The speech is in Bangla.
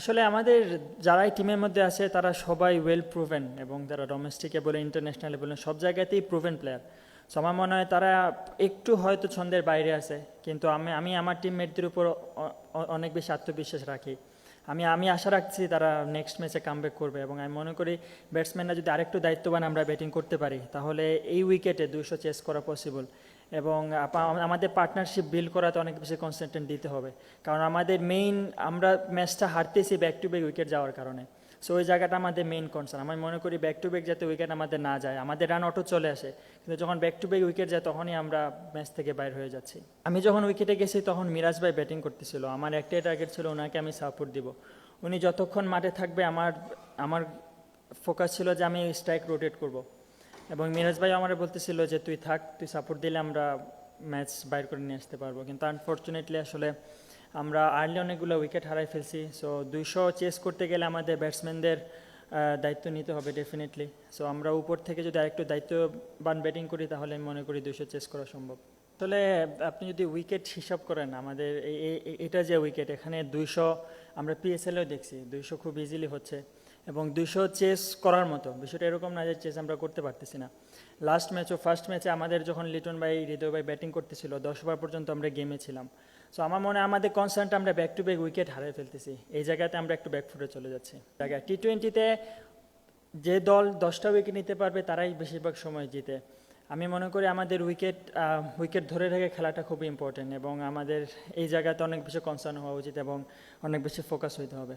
আসলে আমাদের যারাই টিমের মধ্যে আছে, তারা সবাই ওয়েল প্রুভেন এবং তারা ডোমেস্টিকে বলে ইন্টারন্যাশনালে বলে সব জায়গাতেই প্রুভেন প্লেয়ার সো আমার মনে হয় তারা একটু হয়তো ছন্দের বাইরে আছে, কিন্তু আমি আমি আমার টিমমেটদের উপর অনেক বেশি আত্মবিশ্বাস রাখি। আমি আমি আশা রাখছি তারা নেক্সট ম্যাচে কামব্যাক করবে এবং আমি মনে করি ব্যাটসম্যানরা যদি আরেকটু দায়িত্ববান আমরা ব্যাটিং করতে পারি, তাহলে এই উইকেটে দুশো চেস করা পসিবল এবং আমাদের পার্টনারশিপ বিল্ড করাতে অনেক বেশি কনসেন্ট্রেট দিতে হবে। কারণ আমাদের মেইন আমরা ম্যাচটা হারতেছি ব্যাক টু ব্যাক উইকেট যাওয়ার কারণে। সো ওই জায়গাটা আমাদের মেইন কনসার্ন আমি মনে করি ব্যাক টু ব্যাক যাতে উইকেট আমাদের না যায়। আমাদের রান অটো চলে আসে। কিন্তু যখন ব্যাক টু ব্যাক উইকেট যায়, তখনই আমরা ম্যাচ থেকে বাইর হয়ে যাচ্ছি। আমি যখন উইকেটে গেছি, তখন মিরাজ ভাই ব্যাটিং করতেছিল। আমার একটাই টার্গেট ছিল, ওনাকে আমি সাপোর্ট দিব। উনি যতক্ষণ মাঠে থাকবে, আমার আমার ফোকাস ছিল যে আমি স্ট্রাইক রোটেট করব। এবং মিরাজ ভাই আমার বলতেছিল যে, তুই থাক, তুই সাপোর্ট দিলে আমরা ম্যাচ বাইর করে নিয়ে আসতে পারব। কিন্তু আনফর্চুনেটলি আসলে আমরা আর্লি অনেকগুলো উইকেট হারাই ফেলছি সো দুইশো চেস করতে গেলে আমাদের ব্যাটসম্যানদের দায়িত্ব নিতে হবে ডেফিনেটলি সো আমরা উপর থেকে যদি আরেকটু দায়িত্ববান ব্যাটিং করি, তাহলে আমি মনে করি দুইশো চেস করা সম্ভব। আসলে আপনি যদি উইকেট হিসাব করেন, আমাদের এটা যে উইকেট এখানে দুইশো, আমরা পিএসএলেও দেখছি, দুইশো খুব ইজিলি হচ্ছে এবং দুইশো চেস করার মতো, বিষয়টা এরকম না যে চেস আমরা করতে পারতেছি না। লাস্ট ম্যাচ ও ফার্স্ট ম্যাচে আমাদের যখন লিটন ভাই, হৃদয় ভাই ব্যাটিং করতেছিল, দশ ওভার পর্যন্ত আমরা গেমে ছিলাম। সো আমার মনে আমাদের কনসার্নটা আমরা ব্যাক টু ব্যাক উইকেট হারিয়ে ফেলতেছি। এই জায়গাতে আমরা একটু ব্যাক ফুটে চলে যাচ্ছি। জায়গায় টি টোয়েন্টিতে যে দল দশটা উইকেট নিতে পারবে, তারাই বেশিরভাগ সময় জিতে। আমি মনে করি আমাদের উইকেট উইকেট ধরে রেখে খেলাটা খুবই ইম্পর্টেন্ট এবং আমাদের এই জায়গাতে অনেক বেশি কনসার্ন হওয়া উচিত এবং অনেক বেশি ফোকাস হইতে হবে।